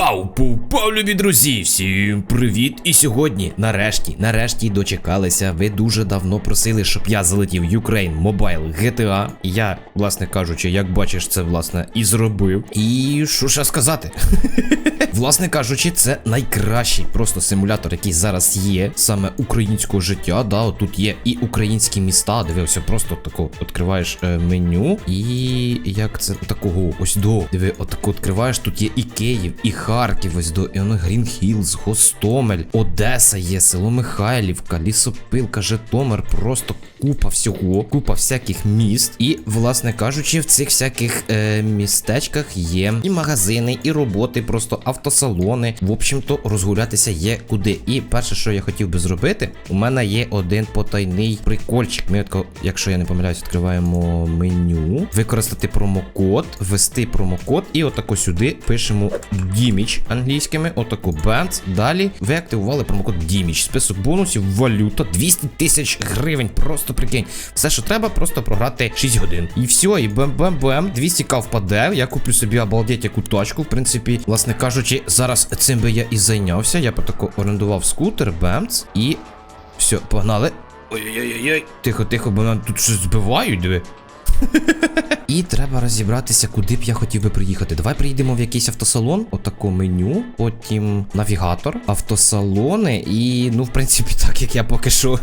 Ау, попав, любі друзі! Всім привіт! І сьогодні, нарешті, нарешті дочекалися. Ви дуже давно просили, щоб я залетів в Ukraine Mobile GTA. Я, власне кажучи, як бачиш, це власне і зробив. І що ще сказати? Власне кажучи, це найкращий просто симулятор, який зараз є, саме українського життя. Да, от тут є і українські міста. Дивився, просто тако відкриваєш е, меню, і як це такого ось до. Диви, отако відкриваєш. Тут є і Київ, і Харків, ось до і воно Грін Хілз, Гостомель, Одеса є, село Михайлівка, Лісопилка, Житомир. Просто купа всього, купа всяких міст. І, власне кажучи, в цих всяких е, містечках є і магазини, і роботи, просто автосалони. В общем-то, розгулятися є куди. І перше, що я хотів би зробити, у мене є один потайний прикольчик. Ми, якщо я не помиляюсь, відкриваємо меню, використати промокод, ввести промокод, і отако сюди пишемо Діміч англійськими, отако Бенц. Далі ви активували промокод Діміч. Список бонусів, валюта, 200 тисяч гривень. Просто прикинь. Все, що треба, просто програти 6 годин. І все, і бем-бем-бем. 200к впаде. Я куплю собі обалдеть яку тачку. В принципі, власне кажучи, зараз цим би я і зайнявся. Я тако орендував скутер, бемц, і все, погнали. Ой-ой-ой, тихо, тихо, бо нам тут щось збивають, диви. І треба розібратися, куди б я хотів би приїхати. Давай приїдемо в якийсь автосалон, отако меню, потім навігатор, автосалони, і, ну, в принципі, так як я поки що.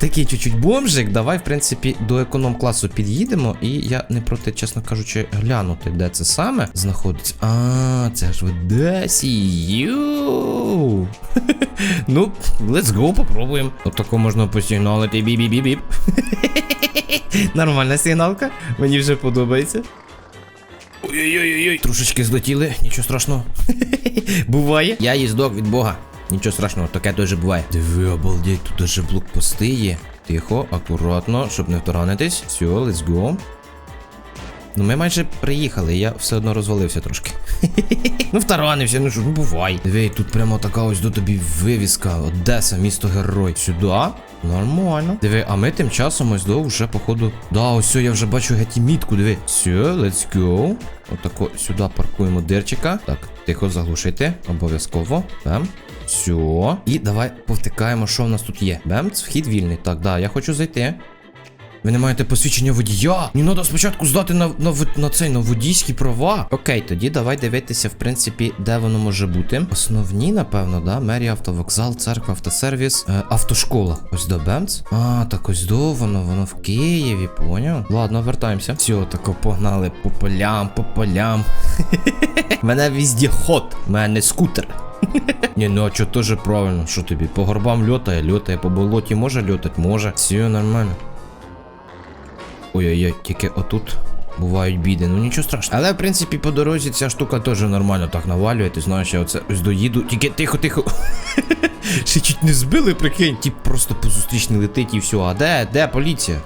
Такий чуть-чуть бомжик. Давай, в принципі, до економ-класу під'їдемо, і я не проти, чесно кажучи, глянути, де це саме знаходиться. А, це ж в Одесі. Ну, let's go, попробуємо. Отако можна посігналити. Бі-бі-бі-біп. Нормальна сигналка. Мені вже подобається. Ой-ой-ой, трошечки злетіли, нічого страшного. буває. Я їздок від Бога. Нічого страшного, таке дуже буває. Диви, обалдеть, тут даже блокпости є. Тихо, акуратно, щоб не втаранитись. Все, let's go. Ну, ми майже приїхали, я все одно розвалився трошки. ну, втаранився, ну що, ну бувай. Диви, тут прямо така ось до тобі вивіска. Одеса, місто герой. Сюди. Нормально. Диви, а ми тим часом ось до вже, походу. Да, ось я вже бачу геть і мітку, диви. Все, let's go. Отако сюди паркуємо дирчика. Так, тихо заглушити. Обов'язково. Бем. Все. І давай повтикаємо, що в нас тут є. Бемц, вхід вільний. Так, да, я хочу зайти. Ви не маєте посвідчення водія? Мені треба спочатку здати на на, на цей на водійські права. Окей, тоді давай дивитися, в принципі, де воно може бути. Основні, напевно, да? Мерія, автовокзал, церква, автосервіс, е, автошкола. Ось до Бемц. А, так ось до воно, воно в Києві, поняв? Ладно, вертаємося. Все, тако погнали по полям, по полям. Мене візді ход, мене скутер. Ні, ну а що теж правильно, що тобі? По горбам льотає, льотає, по болоті може льотати, може. Все нормально. Ой-ой-ой, тільки отут бувають біди, ну нічого страшного. Але в принципі по дорозі ця штука теж нормально так навалює. Ти знаєш, я оце ось доїду. Тільки тихо, тихо. Ще чуть не збили, прикинь. Тіп просто по зустрічній летить і все. А де? Де поліція?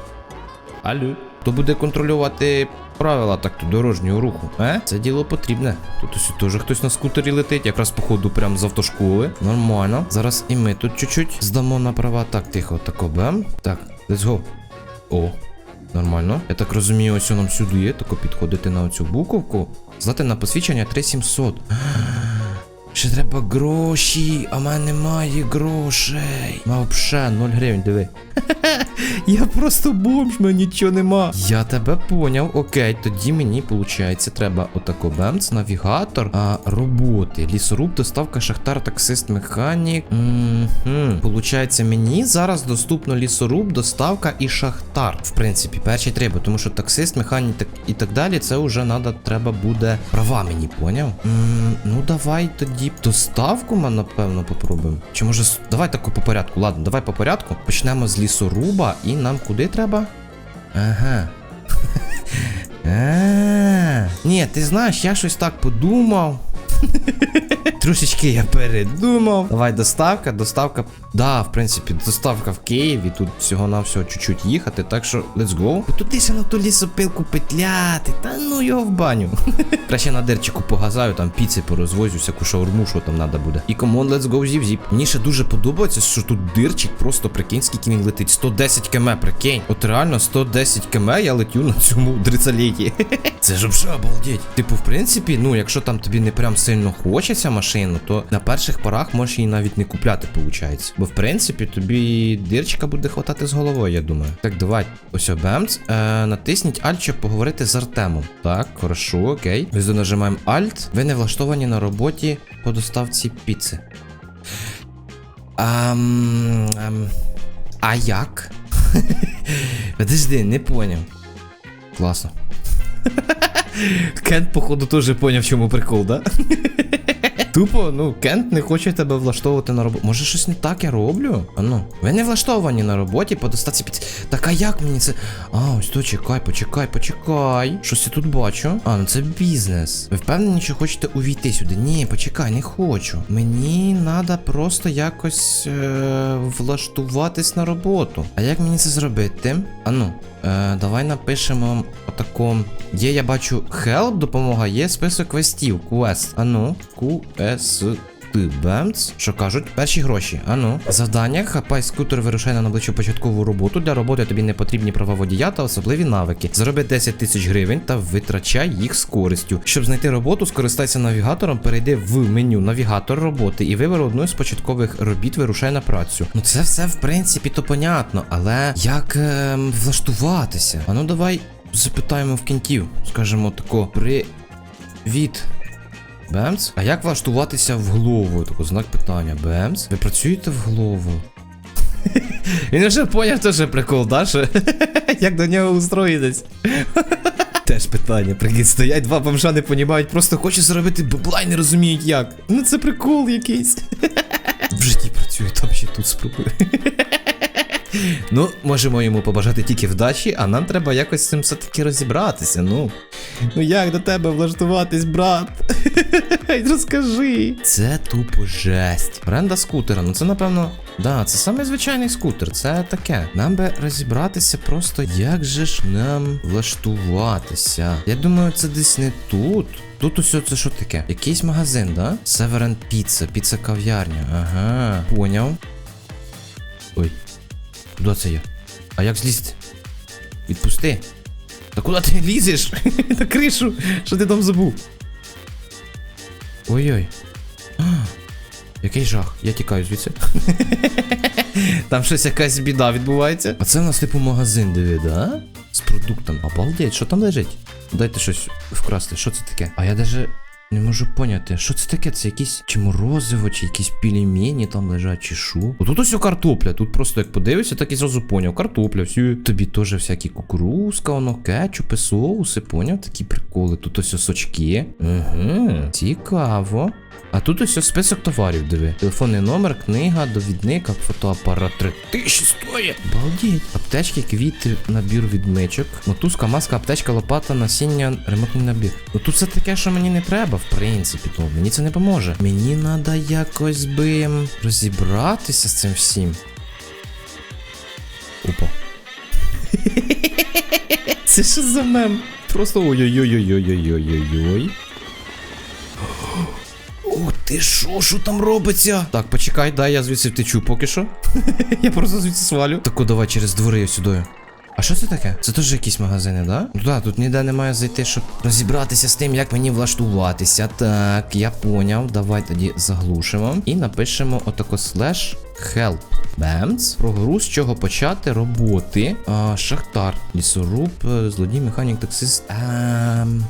Алло. Хто буде контролювати правила так то дорожнього руху? Е? Це діло потрібне. Тут ось теж хтось на скутері летить, якраз походу прям з автошколи. Нормально. Зараз і ми тут чуть-чуть здамо на права. Так, тихо, тако бем. Так, let's go. О, Нормально. Я так розумію, ось нам сюди є, тако підходити на оцю буковку. Здати на посвідчення 3700. Ще треба гроші, а в мене немає грошей. Вообще 0 гривень, диви. Я просто бомж, мене нічого нема. Я тебе поняв. Окей, тоді мені, виходить, треба отако бемц, навігатор, а роботи. Лісоруб, доставка, шахтар, таксист, механік. Угу. Получається, мені зараз доступно лісоруб, доставка і шахтар. В принципі, перші треба, тому що таксист, механік і так далі, це вже треба буде права мені, поняв? М, ну давай тоді доставку ми, напевно, попробуємо. Чи може. Давай таку по порядку. Ладно, давай по порядку. Почнемо з лісоруба, і нам куди треба? Ага. Ні, ти знаєш, я щось так подумав. Трошечки я передумав. Давай доставка, доставка. Да, в принципі, доставка в Києві. Тут всього-навсього чуть-чуть їхати. Так що let's go. Туди на ту лісопилку петляти. Та ну його в баню. Краще на дерчику погазаю, там піци порозвозю, всяку шаурму, що там треба буде. І комон, let's go, зіп зіп. Мені ще дуже подобається, що тут дирчик просто прикинь, скільки він летить. 110 км, прикинь. От реально 110 км я летю на цьому дрицаліті. Це ж вже обалдеть. Типу, в принципі, ну, якщо там тобі не прям сильно хочеться машину, то на перших порах можеш її навіть не купляти, виходить. Бо в принципі тобі дирчика буде хватати з головою, я думаю. Так, давай, ось бемц. Е, натисніть Alt, щоб поговорити з Артемом. Так, хорошо, окей. Ми нажимаємо Alt. Ви не влаштовані на роботі по доставці піци. Ам, ам, а як? Подожди, не поняв. Класно. Кент, походу, тоже понял, в чому прикол, да? Тупо, ну, Кент не хоче тебе влаштовувати на роботу. Може, щось не так я роблю? А ну, ви не влаштовані на роботі по піц. Так а як мені це. А, ось то чекай, почекай, почекай. Щось я тут бачу. А, ну це бізнес. Ви впевнені, що хочете увійти сюди? Ні, почекай, не хочу. Мені треба просто якось е- влаштуватись на роботу. А як мені це зробити? А ну, Е, давай напишемо отако. Є, я бачу, help, допомога, є список квестів, квест. Ану, QS. Бемц, що кажуть, перші гроші. Ану. Завдання, хапай скутер, вирушай на найближчу початкову роботу. Для роботи тобі не потрібні права водія та особливі навики. Зароби 10 тисяч гривень та витрачай їх з користю. Щоб знайти роботу, скористайся навігатором, перейди в меню навігатор роботи і вибери одну з початкових робіт, вирушай на працю. Ну це все в принципі то понятно, але як ем, влаштуватися? А ну давай запитаємо в кінтів. Скажемо тако, привіт. Бемц? А як влаштуватися в голову? Тако знак питання. Бемц? Ви працюєте в голову? Він вже поняв теж прикол, да? Як до нього устроїтись? Теж питання. Прикинь, стоять, два бомжа не понімають, просто хочуть зробити бабла і не розуміють як. Ну це прикол якийсь. В житті працює, там ще тут спробує. Ну, можемо йому побажати тільки вдачі, а нам треба якось з цим все-таки розібратися. Ну. Ну як до тебе влаштуватись, брат? Розкажи. Це тупо жесть. Бренда скутера, ну це напевно. Да, це саме звичайний скутер, це таке. Нам би розібратися просто, як же ж нам влаштуватися. Я думаю, це десь не тут. Тут усе це що таке? Якийсь магазин, да? Северен Піца, піца кав'ярня. Ага, поняв. Ой. Куди це я? А як злізти? Відпусти. Та куди ти лізеш? На кришу. Що ти там забув? Ой-ой. Який жах. Я тікаю звідси. Там щось якась біда відбувається. А це в нас типу магазин, диви, да? З продуктом. Обалдеть, що там лежить? Дайте щось вкрасти. Що це таке? А я даже не можу поняти, що це таке? Це якісь чи морозиво, чи якісь пельмені там лежать, чи шо? Отут ось картопля. Тут просто як подивився, так і зразу поняв. Картопля, всі. Тобі теж всякі кукурузка, воно, кетчупи, соуси, поняв? Такі приколи. Тут ось сочки. Угу, цікаво. А тут ось список товарів, диви. Телефонний номер, книга, довідник, фотоапарат 3000 стоїть. Балдіть. Аптечки, квіти, набір відмичок. Мотузка, маска, аптечка, лопата, насіння, ремонтний набір. Ну тут все таке, що мені не треба, в принципі, то мені це не поможе. Мені треба якось би розібратися з цим всім. Опа. Це що за мем? Просто ой-ой-ой-ой-ой-ой-ой-ой. Ух ти що, що там робиться? Так, почекай, дай я звідси втечу поки що. я просто звідси свалю. Так, давай через двори сюди. А що це таке? Це теж якісь магазини, да? Ну да, тут ніде немає зайти, щоб розібратися з тим, як мені влаштуватися. Так, я поняв. Давай тоді заглушимо. І напишемо отако слеш help. Бемц. Про гру, з чого почати роботи. А, шахтар, лісоруб, е, злодій, механік, таксист. Ем...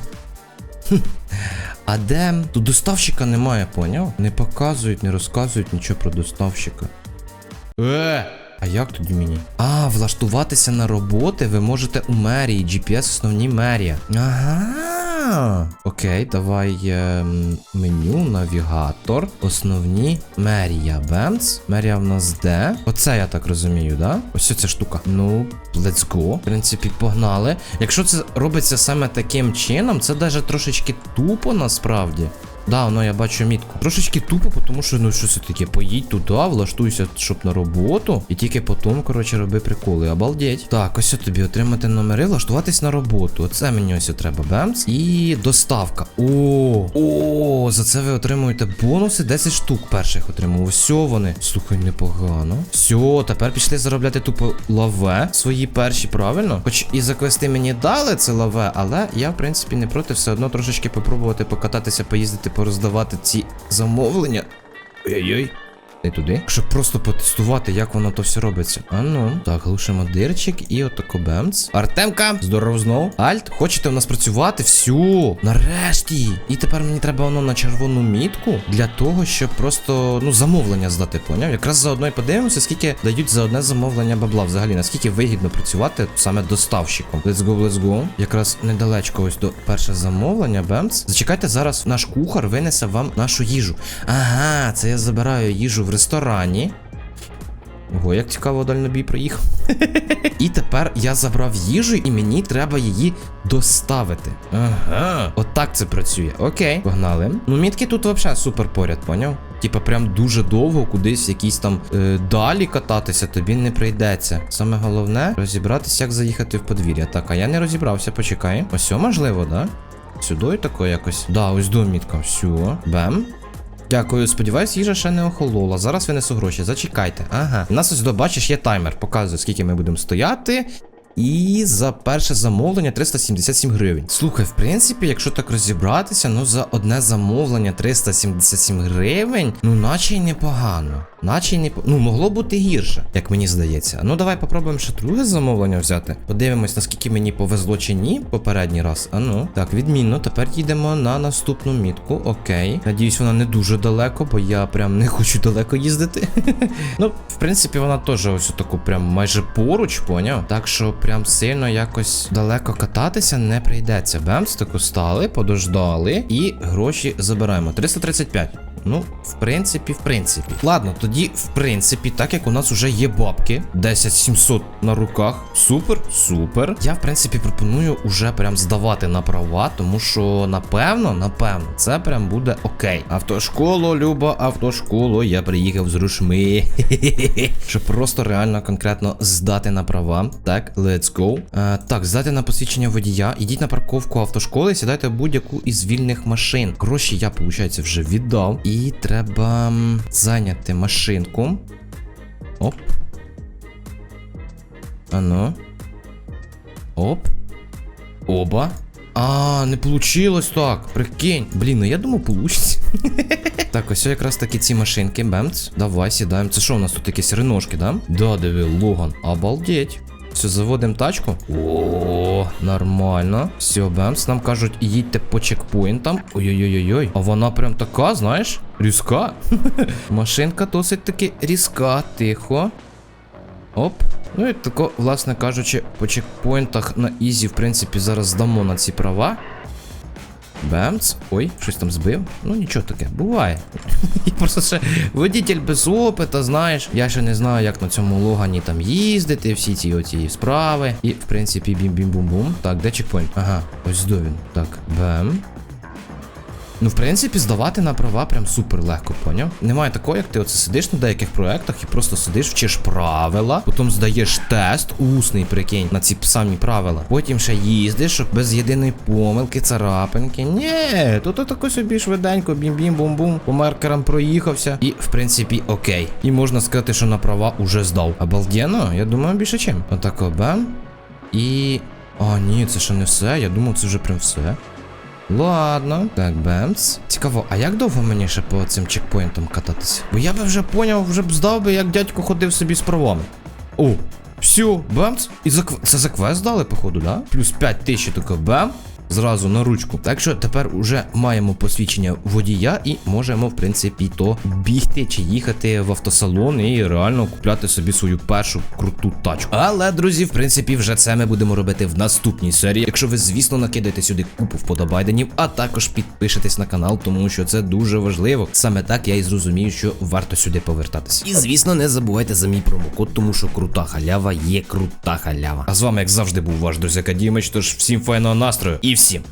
А де? Тут доставщика немає, поняв? Не показують, не розказують нічого про доставщика. Е! А як тоді мені? А, влаштуватися на роботи ви можете у мерії. GPS основні мерія. Ага. Окей, давай ем, меню, навігатор. Основні мерія. Бемц. Мерія в нас де? Оце я так розумію, да? Ось ця штука. Ну, let's go. В принципі, погнали. Якщо це робиться саме таким чином, це даже трошечки тупо насправді. Да, воно я бачу мітку. Трошечки тупо, тому що ну що це таке? Поїдь туди, влаштуйся, щоб на роботу, і тільки потім, коротше, роби приколи. Обалдеть. Так, ось тобі отримати номери, влаштуватись на роботу. Оце мені ось треба. Бемс. І доставка. О, о, за це ви отримуєте бонуси. 10 штук перших отримав. Ось вони. Слухай, непогано. Все, тепер пішли заробляти тупо лаве. Свої перші, правильно? Хоч і за квести мені дали це лаве, але я, в принципі, не проти все одно трошечки попробувати покататися, поїздити, пороздавати ці замовлення. Ой-ой-ой. Не туди. Щоб просто потестувати, як воно то все робиться. А ну, так, глушимо дирчик і отако бемц. Артемка, здорово знову. Альт, хочете в нас працювати? Всю, нарешті. І тепер мені треба воно на червону мітку для того, щоб просто ну замовлення здати, поняв? Якраз заодно і подивимося, скільки дають за одне замовлення бабла. Взагалі, наскільки вигідно працювати саме доставщиком. Let's go, let's go. Якраз недалечко ось до перше замовлення, бемц. Зачекайте, зараз наш кухар винесе вам нашу їжу. Ага, це я забираю їжу в ресторані. Ого, як цікаво дальнобій проїхав. І тепер я забрав їжу, і мені треба її доставити. Ага. Отак це працює. Окей, погнали. Ну, мітки тут взагалі супер поряд, поняв? Типа, прям дуже довго кудись якісь там е, далі кататися тобі не прийдеться. Саме головне розібратися, як заїхати в подвір'я. Так, а я не розібрався, почекай. Ось можливо, да? Сюди тако якось. Да, ось до мітка. Все. Бем. Дякую, сподіваюсь, їжа ще не охолола. Зараз винесу гроші. Зачекайте. Ага. Нас ось бачиш, є таймер. Показує, скільки ми будемо стояти. І за перше замовлення 377 гривень. Слухай, в принципі, якщо так розібратися, ну за одне замовлення 377 гривень, ну наче й непогано. Наче й не ну могло бути гірше, як мені здається. Ну давай попробуємо ще друге замовлення взяти. Подивимось, наскільки мені повезло чи ні попередній раз. А ну, так, відмінно. Тепер їдемо на наступну мітку. Окей. Надіюсь, вона не дуже далеко, бо я прям не хочу далеко їздити. ну, в принципі, вона теж ось таку прям майже поруч, поняв? Так що прям сильно якось далеко кататися не прийдеться. Бемстику стали, подождали і гроші забираємо. 335. Ну, в принципі, в принципі. Ладно, тоді, в принципі, так як у нас вже є бабки, 10700 на руках. Супер, супер. Я, в принципі, пропоную уже прям здавати на права, тому що, напевно, напевно, це прям буде окей. Автошколу, Люба, автошколу, я приїхав з рушми. Щоб просто реально конкретно здати на права. Так, let's go. А, так, здати на посвідчення водія. Ідіть на парковку автошколи, сідайте будь-яку із вільних машин. Гроші я, виходить, вже віддав. І треба м, зайняти машинку. Оп. Ано. Оп. Оба. А, не получилось так. Прикинь. Блін, ну я думав, получиться. так, ось якраз таки ці машинки. Бемц. Давай сідаємо. Це що у нас тут якісь реношки, да? Да, диви, Логан. Обалдеть. Все, заводимо тачку. О, нормально. Все, бемс. Нам кажуть, їдьте по чекпоінтам. Ой-ой-ой-ой. А вона прям така, знаєш, різка. Машинка досить таки різка. Тихо. Оп. Ну і тако, власне кажучи, по чекпоінтах на Ізі, в принципі, зараз здамо на ці права. Бемц. Ой, щось там збив. Ну нічого таке, буває. І просто ще водитель без опита, знаєш. Я ще не знаю, як на цьому логані там їздити, всі ці оці справи. І, в принципі, бім-бім-бум-бум. Так, де чекпоінт? Ага, ось до він. Так, бем. Ну, в принципі, здавати на права прям супер легко, поняв? Немає такого, як ти оце сидиш на деяких проектах і просто сидиш, вчиш правила, потім здаєш тест, усний, прикинь, на ці самі правила. Потім ще їздиш, щоб без єдиної помилки, царапинки. Ні, тут отако собі швиденько, бім-бім-бум-бум, по маркерам проїхався. І, в принципі, окей. І можна сказати, що на права уже здав. Обалденно, я думаю, більше чим. Отако бем. І. А, ні, це ще не все. Я думав, це вже прям все. Ладно, так, бемс. Цікаво, а як довго мені ще по цим чекпоінтам кататися? Бо я би вже поняв, вже б здав би, як дядько ходив собі з правами. О, всю, бемц. І за це за квест дали, походу, да? Плюс 5 тисяч тако бем. Зразу на ручку. Так що тепер уже маємо посвідчення водія і можемо, в принципі, то бігти чи їхати в автосалон і реально купляти собі свою першу круту тачку. Але, друзі, в принципі, вже це ми будемо робити в наступній серії. Якщо ви, звісно, накидаєте сюди купу вподобайденів, а також підпишетесь на канал, тому що це дуже важливо. Саме так я і зрозумію, що варто сюди повертатися. І звісно, не забувайте за мій промокод, тому що крута халява є крута халява. А з вами, як завжди, був ваш друзяка Дімич, тож всім файного настрою і всім.